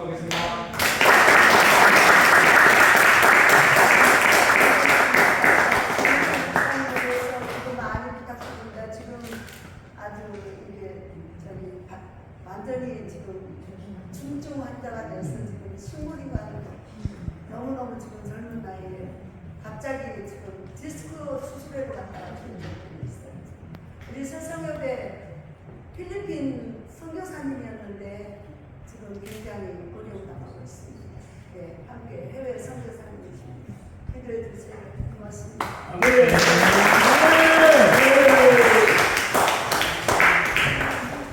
하겠습니다. 도 많이 부탁드립니다. 지금 아주 이게 저기 바- 완전히 지금 환자가 돼서 지금 식물이 가는 너무 너무 지금 젊은 나이에 갑자기 지금 디스크 수술을 갔다 왔는 분이 있어요. 우리 서성엽의 필리핀 지금 굉장히 어려움 당하고 있습니다. 네, 함께 해외 선교사님 기도해 주세요. 고맙습니다.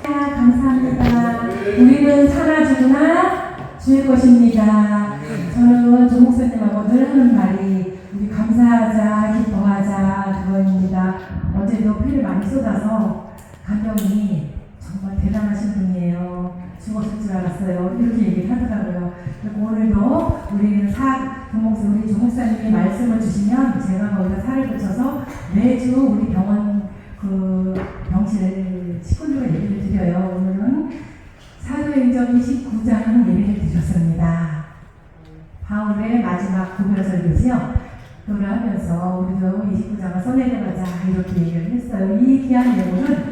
감사합니다. 우리는 죽으나 주의 것입니다. 저는 조 목사님하고 늘 하는 말이 우리 감사하자, 기뻐하자 그거입니다. 어제도 피를 많이 쏟아서 감정이 정말 대단하신 분이에요. 죽었을 줄 알았어요. 이렇게 얘기를 하더라고요. 오늘도 우리는 사, 조목사, 우리 조 목사님이 말씀을 주시면 제가 거기다 살을 붙여서 매주 우리 병원 그 병실 식구들과 예배를 드려요. 오늘은 사도행전 29장 예배를 드렸습니다. 바울의 마지막 구별 설교지요. 그걸 하면서 우리도 29장을 써내려가자 이렇게 얘기를 했어요. 이 귀한 내용은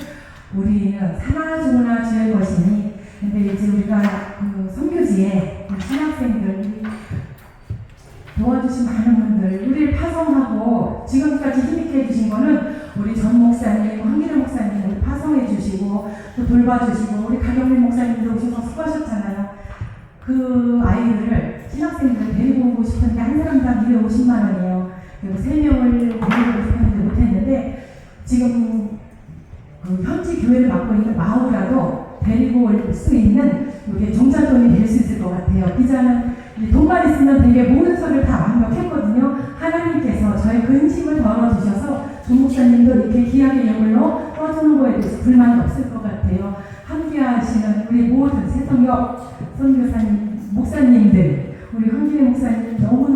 우리는 사나 죽으나 주의 것이니 근데 이제 우리가 그 선교지에 우리 신학생들 도와주신 많은 분들, 우리를 파송하고 지금까지 힘있게 해주신 거는 우리 전 목사님, 황기래 목사님 우리 파송해 주시고 또 돌봐주시고 우리 가경민 목사님도 오셔서 수고하셨잖아요. 그 아이들을 신학생들 데리고 오고 싶은데 한 사람당 250만 원이에요. 그리고 세 명을 데리고 싶었는데 못했는데 지금 그 현지 교회를 맡고 있는 마우라도 데리고 올 수 있는 이게 종잣돈이 될 수 있을 것 같아요. 기자는 이 돈만 있으면 되게 모든 소리를 다 완벽했거든요. 하나님께서 저의 근심을 덜어주셔서 조 목사님도 이렇게 귀하게 예물로 떠주는 거에 대해서 불만이 없을 것 같아요. 함께 하시는 우리 모든 세성역 선교사님, 목사님들, 우리 황기회 목사님 너무